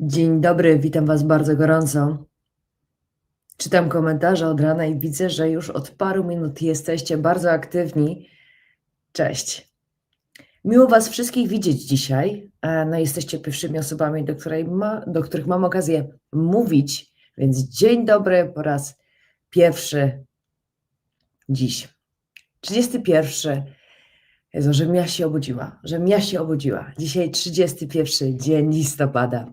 Dzień dobry, witam Was bardzo gorąco. Czytam komentarze od rana i widzę, że już od paru minut jesteście bardzo aktywni. Cześć. Miło Was wszystkich widzieć dzisiaj. E, No, jesteście pierwszymi osobami, do, ma, do których mam okazję mówić, więc dzień dobry po raz pierwszy dziś. 31. Jezu, że ja się obudziła, że ja się obudziła. Dzisiaj 31 dzień listopada.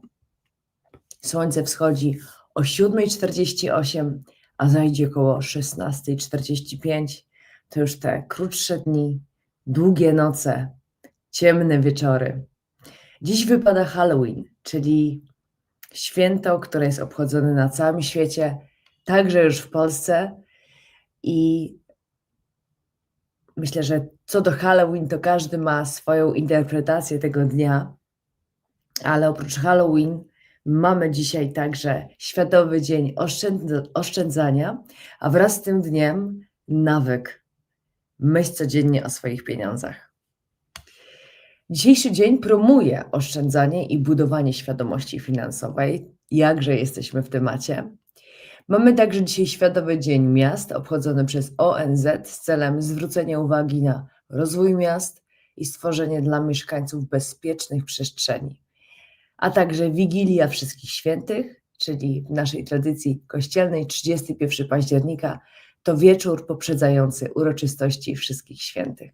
Słońce wschodzi o 7.48, a zajdzie około 16.45. To już te krótsze dni, długie noce, ciemne wieczory. Dziś wypada Halloween, czyli święto, które jest obchodzone na całym świecie, także już w Polsce. I myślę, że co do Halloween, to każdy ma swoją interpretację tego dnia, ale oprócz Halloween Mamy dzisiaj także Światowy Dzień Oszczędza- Oszczędzania, a wraz z tym dniem nawyk. Myśl codziennie o swoich pieniądzach. Dzisiejszy dzień promuje oszczędzanie i budowanie świadomości finansowej. Jakże jesteśmy w temacie. Mamy także dzisiaj Światowy Dzień Miast, obchodzony przez ONZ z celem zwrócenia uwagi na rozwój miast i stworzenie dla mieszkańców bezpiecznych przestrzeni a także Wigilia Wszystkich Świętych, czyli w naszej tradycji kościelnej 31 października, to wieczór poprzedzający uroczystości Wszystkich Świętych.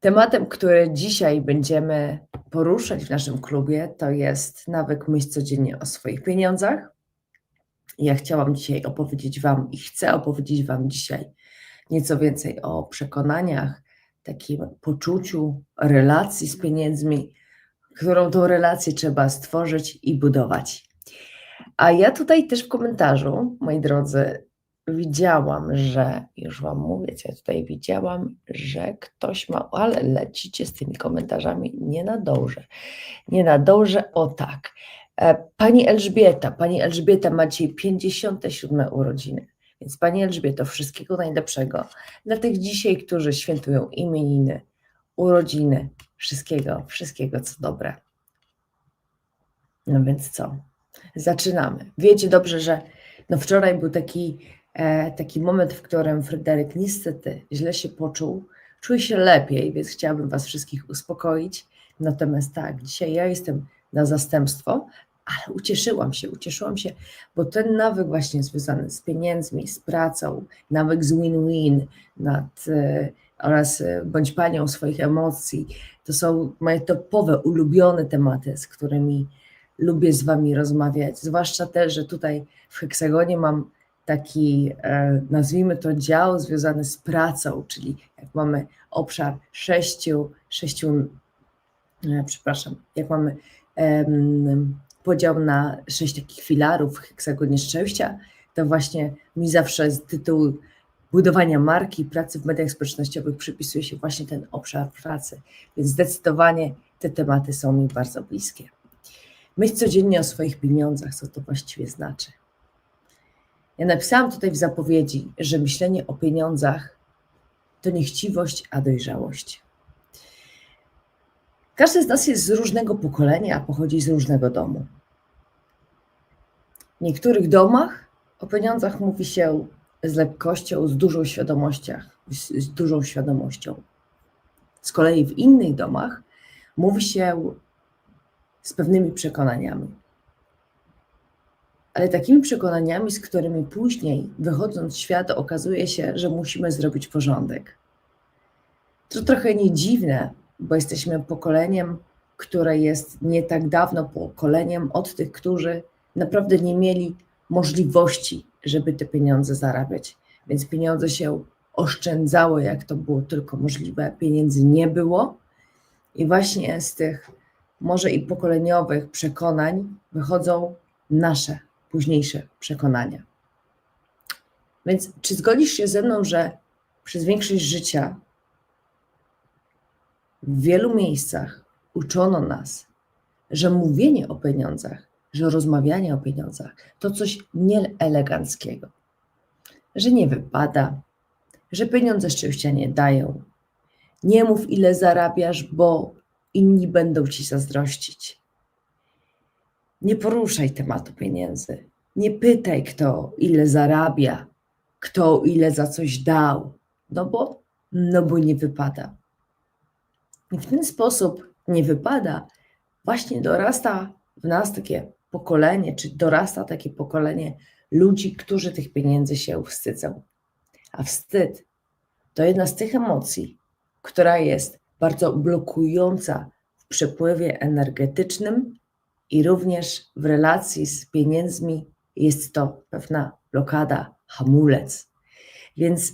Tematem, który dzisiaj będziemy poruszać w naszym klubie, to jest nawyk myśl codziennie o swoich pieniądzach. Ja chciałam dzisiaj opowiedzieć Wam i chcę opowiedzieć Wam dzisiaj nieco więcej o przekonaniach, takim poczuciu relacji z pieniędzmi, którą tą relację trzeba stworzyć i budować. A ja tutaj też w komentarzu, moi drodzy, widziałam, że już Wam mówię, ja tutaj widziałam, że ktoś ma, ale lecicie z tymi komentarzami, nie nadążę. Nie nadążę, o tak. E, Pani Elżbieta, Pani Elżbieta ma dzisiaj 57 urodziny. Więc Pani Elżbieto, wszystkiego najlepszego dla tych dzisiaj, którzy świętują imieniny, urodziny, wszystkiego, wszystkiego co dobre. No więc co? Zaczynamy. Wiecie dobrze, że no wczoraj był taki, e, taki moment, w którym Fryderyk niestety źle się poczuł, czuje się lepiej, więc chciałabym Was wszystkich uspokoić. Natomiast tak, dzisiaj ja jestem na zastępstwo, ale ucieszyłam się, ucieszyłam się, bo ten nawyk właśnie związany z pieniędzmi, z pracą, nawyk z win-win nad, e, oraz e, bądź panią swoich emocji, to są moje topowe, ulubione tematy, z którymi lubię z Wami rozmawiać. Zwłaszcza też, że tutaj w Heksagonie mam taki, e, nazwijmy to, dział związany z pracą, czyli jak mamy obszar sześciu, sześciu e, przepraszam, jak mamy em, podział na sześć takich filarów w Heksagonie Szczęścia, to właśnie mi zawsze z tytułu budowania marki, pracy w mediach społecznościowych przypisuje się właśnie ten obszar pracy. Więc zdecydowanie te tematy są mi bardzo bliskie. Myśl codziennie o swoich pieniądzach, co to właściwie znaczy. Ja napisałam tutaj w zapowiedzi, że myślenie o pieniądzach to nie chciwość, a dojrzałość. Każdy z nas jest z różnego pokolenia, a pochodzi z różnego domu. W niektórych domach o pieniądzach mówi się z lekkością, z dużą świadomością, z, z dużą świadomością. Z kolei w innych domach mówi się z pewnymi przekonaniami. Ale takimi przekonaniami, z którymi później, wychodząc w świat, okazuje się, że musimy zrobić porządek. To trochę nie dziwne, bo jesteśmy pokoleniem, które jest nie tak dawno pokoleniem od tych, którzy naprawdę nie mieli możliwości, żeby te pieniądze zarabiać. Więc pieniądze się oszczędzało, jak to było tylko możliwe. Pieniędzy nie było. I właśnie z tych może i pokoleniowych przekonań wychodzą nasze późniejsze przekonania. Więc czy zgodzisz się ze mną, że przez większość życia w wielu miejscach uczono nas, że mówienie o pieniądzach, że rozmawianie o pieniądzach to coś nieeleganckiego, że nie wypada, że pieniądze szczęścia nie dają. Nie mów, ile zarabiasz, bo inni będą ci zazdrościć. Nie poruszaj tematu pieniędzy. Nie pytaj, kto ile zarabia, kto ile za coś dał, no bo, no bo nie wypada. I w ten sposób nie wypada, właśnie dorasta w nas takie pokolenie, czy dorasta takie pokolenie ludzi, którzy tych pieniędzy się wstydzą. A wstyd to jedna z tych emocji, która jest bardzo blokująca w przepływie energetycznym i również w relacji z pieniędzmi jest to pewna blokada, hamulec. Więc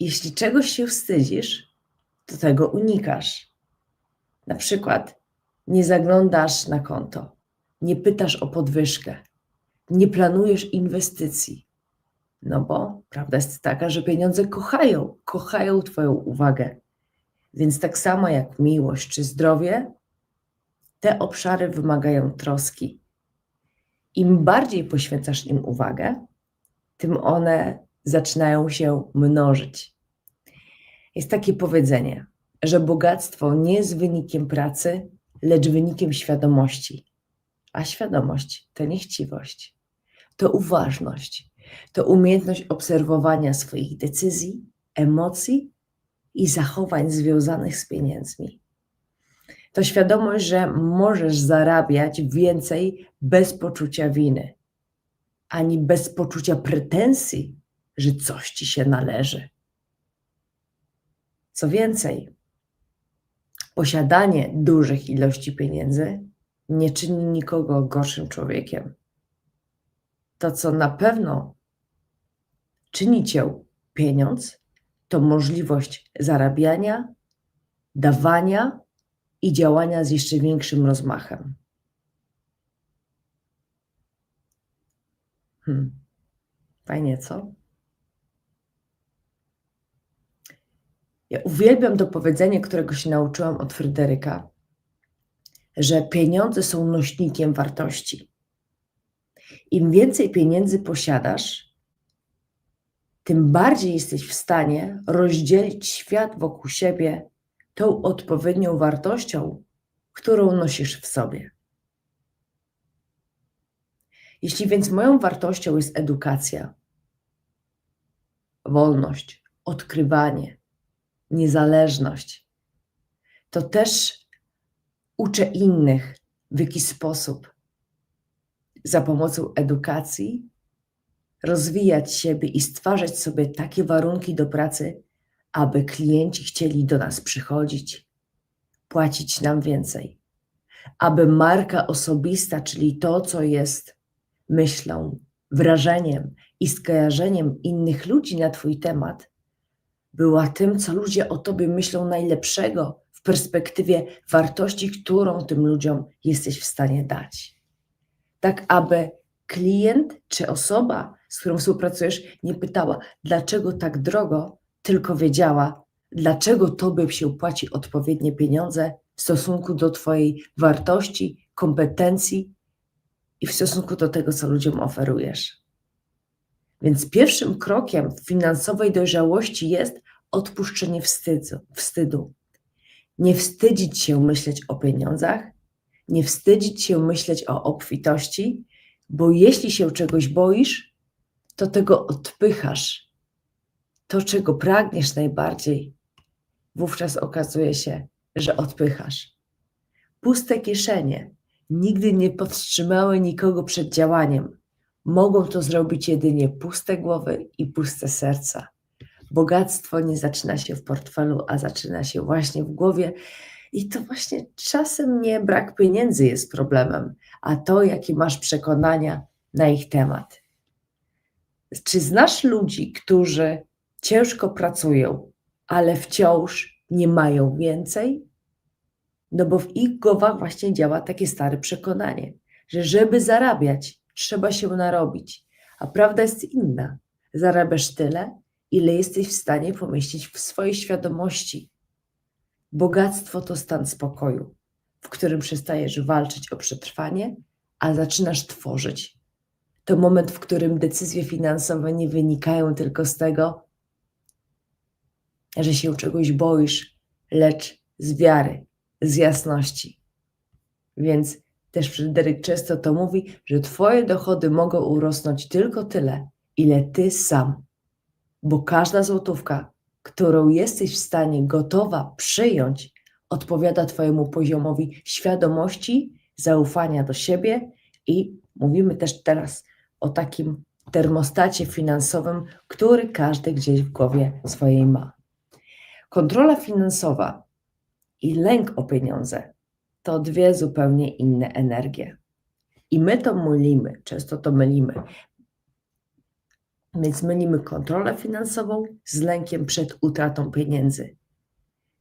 jeśli czegoś się wstydzisz, to tego unikasz. Na przykład nie zaglądasz na konto, nie pytasz o podwyżkę, nie planujesz inwestycji. No bo prawda jest taka, że pieniądze kochają, kochają Twoją uwagę. Więc tak samo jak miłość czy zdrowie, te obszary wymagają troski. Im bardziej poświęcasz im uwagę, tym one zaczynają się mnożyć. Jest takie powiedzenie, że bogactwo nie jest wynikiem pracy, lecz wynikiem świadomości. A świadomość to niechciwość, to uważność, to umiejętność obserwowania swoich decyzji, emocji i zachowań związanych z pieniędzmi. To świadomość, że możesz zarabiać więcej bez poczucia winy, ani bez poczucia pretensji, że coś ci się należy. Co więcej, posiadanie dużych ilości pieniędzy nie czyni nikogo gorszym człowiekiem. To, co na pewno czyni cię pieniądz, to możliwość zarabiania, dawania i działania z jeszcze większym rozmachem. Hmm. Fajnie, co? Ja uwielbiam to powiedzenie, którego się nauczyłam od Fryderyka, że pieniądze są nośnikiem wartości. Im więcej pieniędzy posiadasz, tym bardziej jesteś w stanie rozdzielić świat wokół siebie tą odpowiednią wartością, którą nosisz w sobie. Jeśli więc moją wartością jest edukacja, wolność, odkrywanie, niezależność, to też uczę innych, w jaki sposób za pomocą edukacji rozwijać siebie i stwarzać sobie takie warunki do pracy, aby klienci chcieli do nas przychodzić, płacić nam więcej, aby marka osobista, czyli to, co jest myślą, wrażeniem i skojarzeniem innych ludzi na Twój temat, była tym, co ludzie o Tobie myślą najlepszego perspektywie wartości, którą tym ludziom jesteś w stanie dać. Tak, aby klient czy osoba, z którą współpracujesz, nie pytała, dlaczego tak drogo, tylko wiedziała, dlaczego Tobie się płaci odpowiednie pieniądze w stosunku do Twojej wartości, kompetencji i w stosunku do tego, co ludziom oferujesz. Więc pierwszym krokiem finansowej dojrzałości jest odpuszczenie wstydu, wstydu. Nie wstydzić się myśleć o pieniądzach, nie wstydzić się myśleć o obfitości, bo jeśli się czegoś boisz, to tego odpychasz. To, czego pragniesz najbardziej, wówczas okazuje się, że odpychasz. Puste kieszenie nigdy nie powstrzymały nikogo przed działaniem. Mogą to zrobić jedynie puste głowy i puste serca. Bogactwo nie zaczyna się w portfelu, a zaczyna się właśnie w głowie. I to właśnie czasem nie brak pieniędzy jest problemem, a to, jakie masz przekonania na ich temat. Czy znasz ludzi, którzy ciężko pracują, ale wciąż nie mają więcej? No bo w ich głowach właśnie działa takie stare przekonanie, że żeby zarabiać, trzeba się narobić. A prawda jest inna. Zarabiasz tyle, ile jesteś w stanie pomieścić w swojej świadomości. Bogactwo to stan spokoju, w którym przestajesz walczyć o przetrwanie, a zaczynasz tworzyć. To moment, w którym decyzje finansowe nie wynikają tylko z tego, że się czegoś boisz, lecz z wiary, z jasności. Więc też Fryderyk często to mówi, że Twoje dochody mogą urosnąć tylko tyle, ile Ty sam. Bo każda złotówka, którą jesteś w stanie gotowa przyjąć, odpowiada Twojemu poziomowi świadomości, zaufania do siebie i mówimy też teraz o takim termostacie finansowym, który każdy gdzieś w głowie swojej ma. Kontrola finansowa i lęk o pieniądze to dwie zupełnie inne energie. I my to mylimy, często to mylimy. Więc mylimy kontrolę finansową z lękiem przed utratą pieniędzy,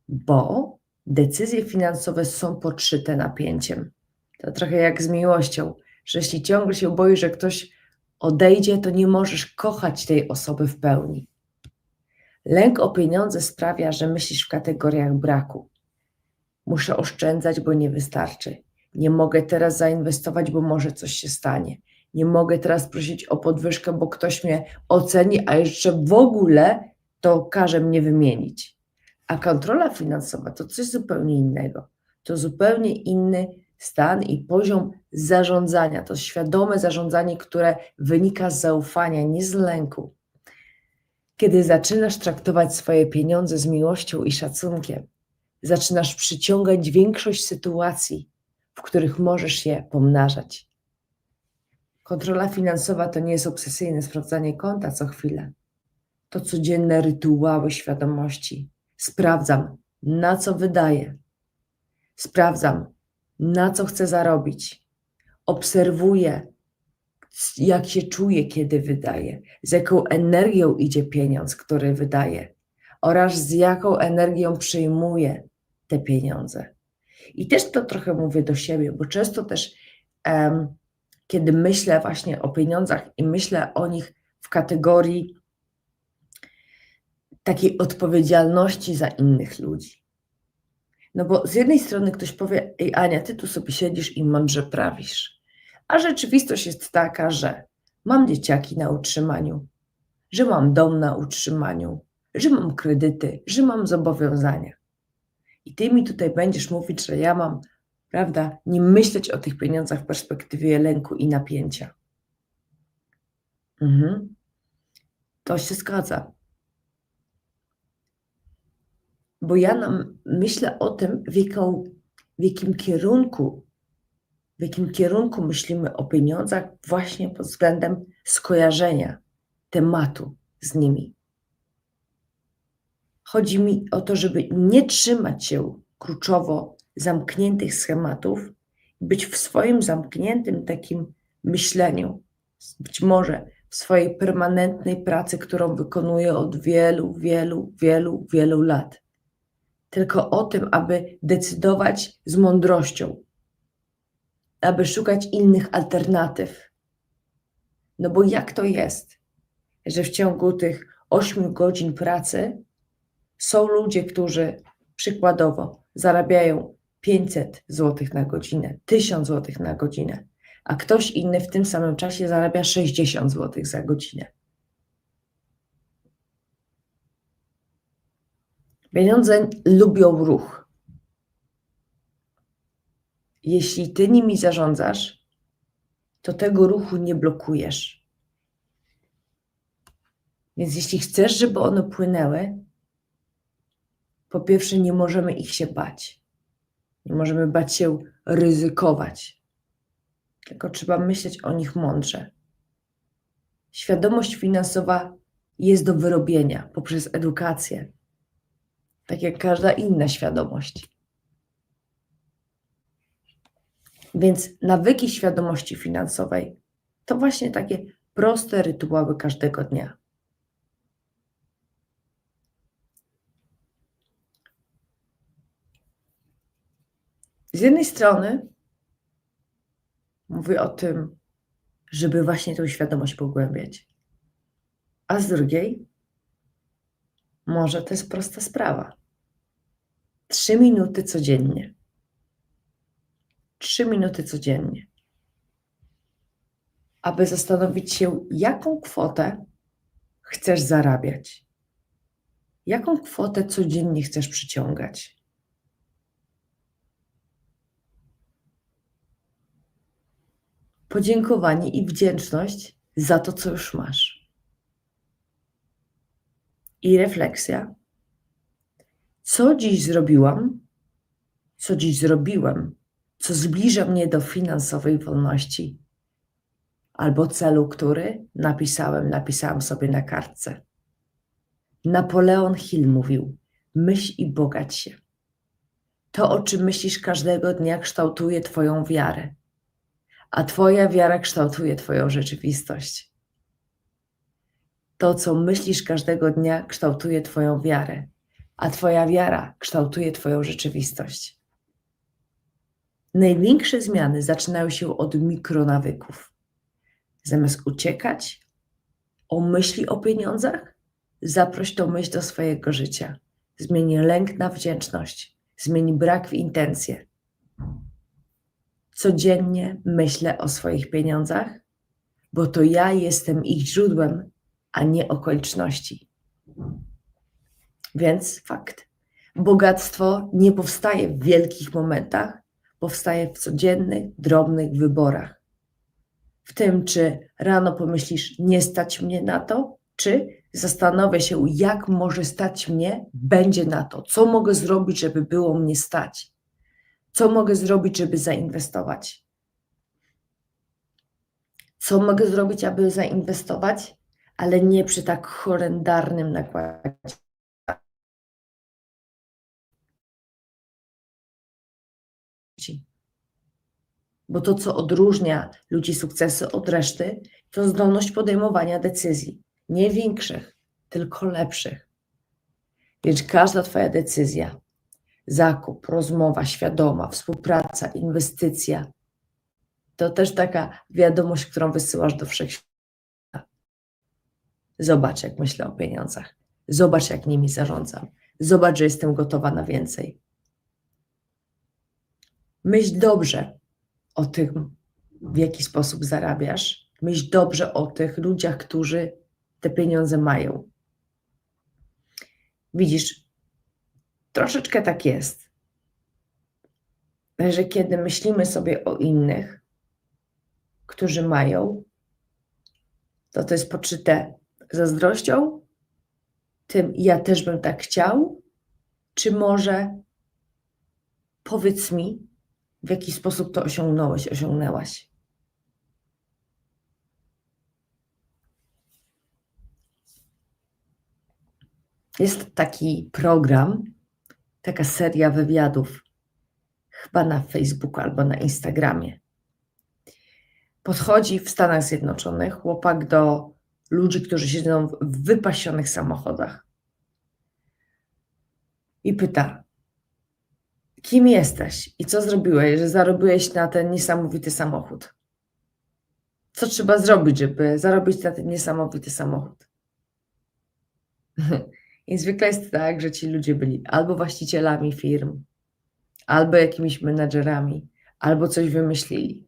bo decyzje finansowe są podszyte napięciem. To trochę jak z miłością, że jeśli ciągle się boisz, że ktoś odejdzie, to nie możesz kochać tej osoby w pełni. Lęk o pieniądze sprawia, że myślisz w kategoriach braku. Muszę oszczędzać, bo nie wystarczy. Nie mogę teraz zainwestować, bo może coś się stanie. Nie mogę teraz prosić o podwyżkę, bo ktoś mnie oceni, a jeszcze w ogóle to każe mnie wymienić. A kontrola finansowa to coś zupełnie innego. To zupełnie inny stan i poziom zarządzania. To świadome zarządzanie, które wynika z zaufania, nie z lęku. Kiedy zaczynasz traktować swoje pieniądze z miłością i szacunkiem, zaczynasz przyciągać większość sytuacji, w których możesz je pomnażać. Kontrola finansowa to nie jest obsesyjne sprawdzanie konta co chwilę. To codzienne rytuały świadomości. Sprawdzam, na co wydaję. Sprawdzam, na co chcę zarobić. Obserwuję, jak się czuję, kiedy wydaję, z jaką energią idzie pieniądz, który wydaję, oraz z jaką energią przyjmuję te pieniądze. I też to trochę mówię do siebie, bo często też, um, kiedy myślę właśnie o pieniądzach i myślę o nich w kategorii takiej odpowiedzialności za innych ludzi. No bo z jednej strony ktoś powie, ej Ania, ty tu sobie siedzisz i mądrze prawisz. A rzeczywistość jest taka, że mam dzieciaki na utrzymaniu, że mam dom na utrzymaniu, że mam kredyty, że mam zobowiązania. I ty mi tutaj będziesz mówić, że ja mam, prawda, nie myśleć o tych pieniądzach w perspektywie lęku i napięcia. Mhm. To się zgadza. Bo ja nam myślę o tym, w, jaką, w jakim kierunku w jakim kierunku myślimy o pieniądzach, właśnie pod względem skojarzenia tematu z nimi. Chodzi mi o to, żeby nie trzymać się kluczowo zamkniętych schematów, być w swoim zamkniętym takim myśleniu, być może w swojej permanentnej pracy, którą wykonuję od wielu, wielu, wielu, wielu lat. Tylko o tym, aby decydować z mądrością, aby szukać innych alternatyw. No bo jak to jest, że w ciągu tych 8 godzin pracy są ludzie, którzy przykładowo zarabiają 500 zł na godzinę, 1000 zł na godzinę, a ktoś inny w tym samym czasie zarabia 60 zł za godzinę. Pieniądze lubią ruch. Jeśli ty nimi zarządzasz, to tego ruchu nie blokujesz. Więc jeśli chcesz, żeby one płynęły, po pierwsze, nie możemy ich się bać. Nie możemy bać się ryzykować. Tylko trzeba myśleć o nich mądrze. Świadomość finansowa jest do wyrobienia poprzez edukację, tak jak każda inna świadomość. Więc nawyki świadomości finansowej to właśnie takie proste rytuały każdego dnia. Z jednej strony mówię o tym, żeby właśnie tę świadomość pogłębiać, a z drugiej może to jest prosta sprawa. Trzy minuty codziennie. Trzy minuty codziennie. Aby zastanowić się, jaką kwotę chcesz zarabiać. Jaką kwotę codziennie chcesz przyciągać. Podziękowanie i wdzięczność za to, co już masz. I refleksja. Co dziś zrobiłam, co dziś zrobiłem, co zbliża mnie do finansowej wolności, albo celu, który napisałem, napisałam sobie na kartce. Napoleon Hill mówił: myśl i bogać się. To, o czym myślisz każdego dnia, kształtuje Twoją wiarę, a Twoja wiara kształtuje Twoją rzeczywistość. To, co myślisz każdego dnia, kształtuje Twoją wiarę, a Twoja wiara kształtuje Twoją rzeczywistość. Największe zmiany zaczynają się od mikronawyków. Zamiast uciekać o myśli o pieniądzach, zaproś tą myśl do swojego życia. Zmieni lęk na wdzięczność, zmieni brak w intencje. Codziennie myślę o swoich pieniądzach, bo to ja jestem ich źródłem, a nie okoliczności. Więc fakt. Bogactwo nie powstaje w wielkich momentach, powstaje w codziennych, drobnych wyborach. W tym, czy rano pomyślisz, nie stać mnie na to, czy zastanowię się, jak może stać mnie, będzie na to, co mogę zrobić, żeby było mnie stać, co mogę zrobić, żeby zainwestować. Co mogę zrobić, aby zainwestować, ale nie przy tak horrendarnym nakładzie Bo to, co odróżnia ludzi sukcesy od reszty, to zdolność podejmowania decyzji. Nie większych, tylko lepszych. Więc każda Twoja decyzja, zakup, rozmowa świadoma, współpraca, inwestycja, to też taka wiadomość, którą wysyłasz do wszechświata. Zobacz, jak myślę o pieniądzach. Zobacz, jak nimi zarządzam. Zobacz, że jestem gotowa na więcej. Myśl dobrze o tym, w jaki sposób zarabiasz. Myśl dobrze o tych ludziach, którzy te pieniądze mają. Widzisz, troszeczkę tak jest, że kiedy myślimy sobie o innych, którzy mają, to to jest poczyte zazdrością, tym ja też bym tak chciał, czy może powiedz mi, w jaki sposób to osiągnąłeś, osiągnęłaś. Jest taki program, taka seria wywiadów, chyba na Facebooku albo na Instagramie. Podchodzi w Stanach Zjednoczonych chłopak do ludzi, którzy siedzą w wypasionych samochodach i pyta: Kim jesteś i co zrobiłeś, że zarobiłeś na ten niesamowity samochód? Co trzeba zrobić, żeby zarobić na ten niesamowity samochód? I zwykle jest tak, że ci ludzie byli albo właścicielami firm, albo jakimiś menadżerami, albo coś wymyślili.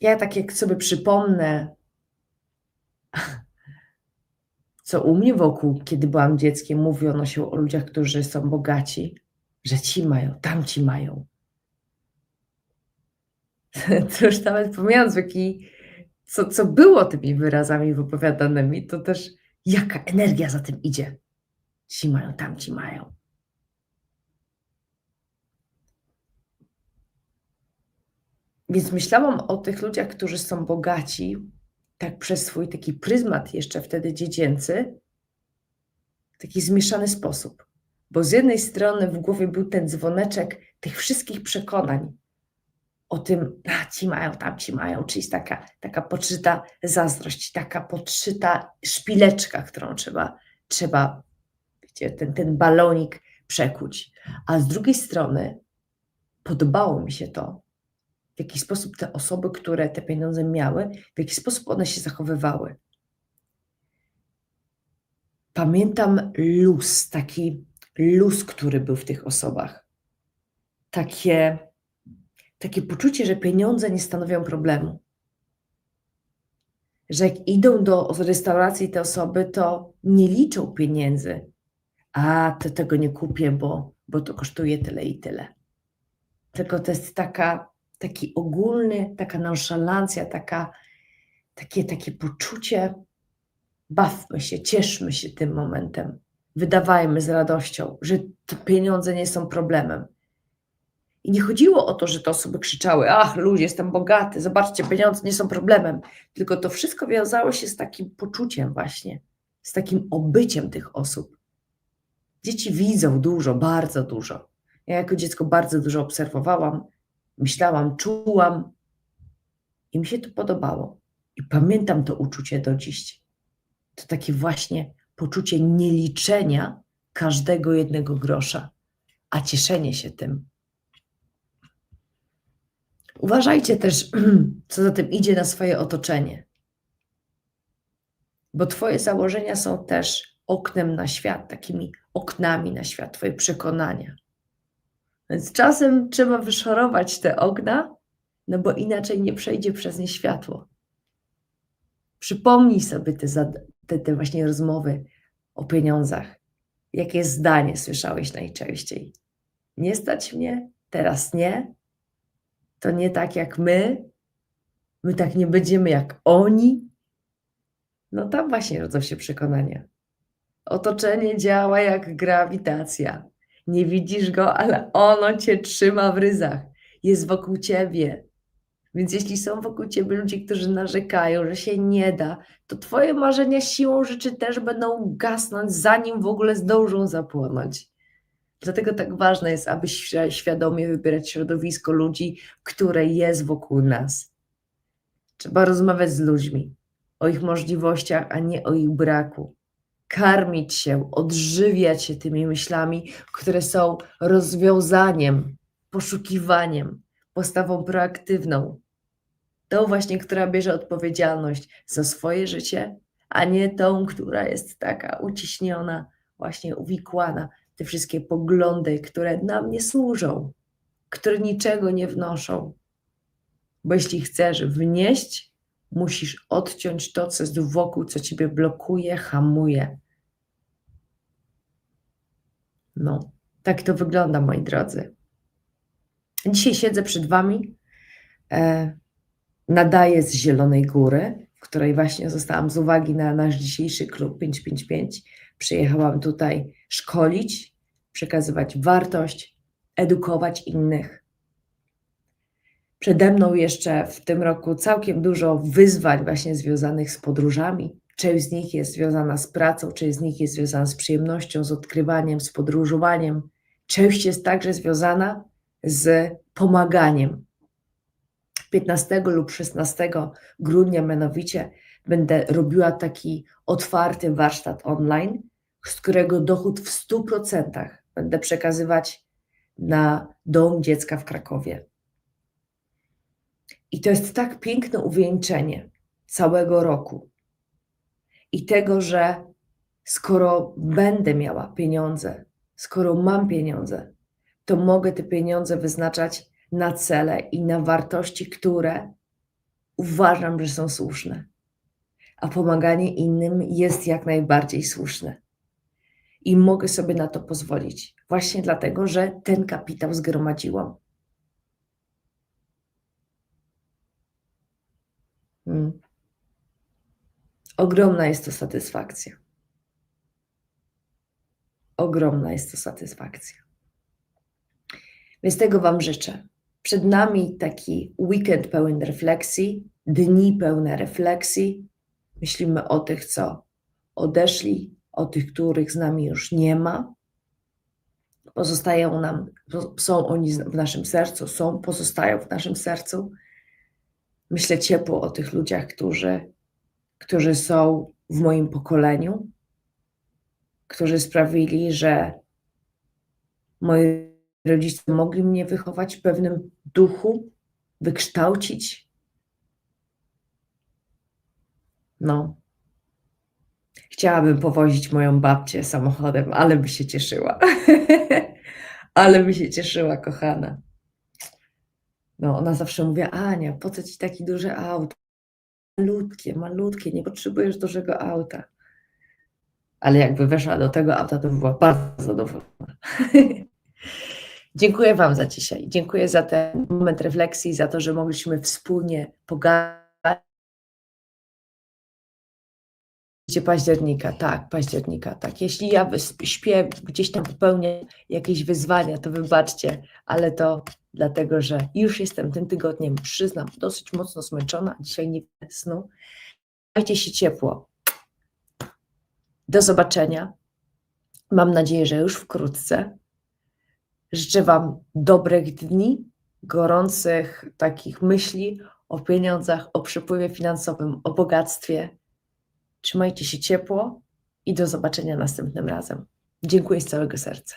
Ja tak jak sobie przypomnę, co u mnie wokół, kiedy byłam dzieckiem, mówiono się o ludziach, którzy są bogaci, że ci mają, tamci mają. To już nawet pomijając, jaki co, co było tymi wyrazami wypowiadanymi, to też jaka energia za tym idzie. Ci mają, tamci mają. Więc myślałam o tych ludziach, którzy są bogaci, tak przez swój taki pryzmat jeszcze wtedy dziecięcy, taki zmieszany sposób. Bo z jednej strony w głowie był ten dzwoneczek tych wszystkich przekonań, o tym, a ci mają, tam ci mają, czyli taka, taka podszyta zazdrość, taka podszyta szpileczka, którą trzeba, trzeba wiecie, ten, ten balonik przekuć. A z drugiej strony podobało mi się to, w jaki sposób te osoby, które te pieniądze miały, w jaki sposób one się zachowywały. Pamiętam luz, taki luz, który był w tych osobach. Takie takie poczucie, że pieniądze nie stanowią problemu. Że jak idą do restauracji te osoby, to nie liczą pieniędzy. A to tego nie kupię, bo, bo to kosztuje tyle i tyle. tylko to jest taka, taki ogólny, taka nonszalancja, taka, takie, takie poczucie, bawmy się, cieszmy się tym momentem, wydawajmy z radością, że pieniądze nie są problemem. I nie chodziło o to, że te osoby krzyczały: Ach, ludzie, jestem bogaty, zobaczcie, pieniądze nie są problemem. Tylko to wszystko wiązało się z takim poczuciem, właśnie, z takim obyciem tych osób. Dzieci widzą dużo, bardzo dużo. Ja jako dziecko bardzo dużo obserwowałam, myślałam, czułam i mi się to podobało. I pamiętam to uczucie do dziś. To takie właśnie poczucie nieliczenia każdego jednego grosza, a cieszenie się tym. Uważajcie też, co za tym idzie na swoje otoczenie. Bo Twoje założenia są też oknem na świat, takimi oknami na świat, Twoje przekonania. Więc czasem trzeba wyszorować te okna, no bo inaczej nie przejdzie przez nie światło. Przypomnij sobie te, te, te właśnie rozmowy o pieniądzach. Jakie zdanie słyszałeś najczęściej? Nie stać mnie, teraz nie, to nie tak jak my, my tak nie będziemy jak oni. No tam właśnie rodzą się przekonania. Otoczenie działa jak grawitacja. Nie widzisz go, ale ono cię trzyma w ryzach. Jest wokół ciebie. Więc jeśli są wokół ciebie ludzie, którzy narzekają, że się nie da, to twoje marzenia siłą rzeczy też będą gasnąć, zanim w ogóle zdążą zapłonąć. Dlatego tak ważne jest, aby świadomie wybierać środowisko ludzi, które jest wokół nas. Trzeba rozmawiać z ludźmi o ich możliwościach, a nie o ich braku. Karmić się, odżywiać się tymi myślami, które są rozwiązaniem, poszukiwaniem, postawą proaktywną. Tą właśnie, która bierze odpowiedzialność za swoje życie, a nie tą, która jest taka uciśniona, właśnie uwikłana te wszystkie poglądy, które nam nie służą, które niczego nie wnoszą. Bo jeśli chcesz wnieść, musisz odciąć to, co jest wokół, co ciebie blokuje, hamuje. No, tak to wygląda, moi drodzy. Dzisiaj siedzę przed Wami, e, nadaję z Zielonej Góry, w której właśnie zostałam z uwagi na nasz dzisiejszy klub 555. Przyjechałam tutaj szkolić, przekazywać wartość, edukować innych. Przede mną jeszcze w tym roku całkiem dużo wyzwań właśnie związanych z podróżami. Część z nich jest związana z pracą, część z nich jest związana z przyjemnością, z odkrywaniem, z podróżowaniem. Część jest także związana z pomaganiem. 15 lub 16 grudnia mianowicie będę robiła taki otwarty warsztat online, z którego dochód w 100% będę przekazywać na dom dziecka w Krakowie. I to jest tak piękne uwieńczenie całego roku. I tego, że skoro będę miała pieniądze, skoro mam pieniądze, to mogę te pieniądze wyznaczać na cele i na wartości, które uważam, że są słuszne. A pomaganie innym jest jak najbardziej słuszne i mogę sobie na to pozwolić. Właśnie dlatego, że ten kapitał zgromadziłam. Hmm. Ogromna jest to satysfakcja. Ogromna jest to satysfakcja. Więc tego Wam życzę. Przed nami taki weekend pełen refleksji, dni pełne refleksji. Myślimy o tych, co odeszli, o tych, których z nami już nie ma. Pozostają nam, są oni w naszym sercu, są, pozostają w naszym sercu. Myślę ciepło o tych ludziach, którzy, którzy są w moim pokoleniu, którzy sprawili, że moi rodzice mogli mnie wychować w pewnym duchu, wykształcić. No, Chciałabym powozić moją babcię samochodem, ale by się cieszyła. ale by się cieszyła, kochana. No, ona zawsze mówi, Ania, po co ci taki duży auto? Malutkie, malutkie, nie potrzebujesz dużego auta. Ale jakby weszła do tego auta, to by była bardzo zadowolona. Dziękuję Wam za dzisiaj. Dziękuję za ten moment refleksji, za to, że mogliśmy wspólnie pogadać. Października, tak, października, tak. Jeśli ja śpię, gdzieś tam popełnię jakieś wyzwania, to wybaczcie, ale to dlatego, że już jestem tym tygodniem, przyznam, dosyć mocno zmęczona. Dzisiaj nie snu. Dajcie się ciepło. Do zobaczenia. Mam nadzieję, że już wkrótce. Życzę Wam dobrych dni, gorących takich myśli o pieniądzach, o przepływie finansowym, o bogactwie. Trzymajcie się ciepło i do zobaczenia następnym razem. Dziękuję z całego serca.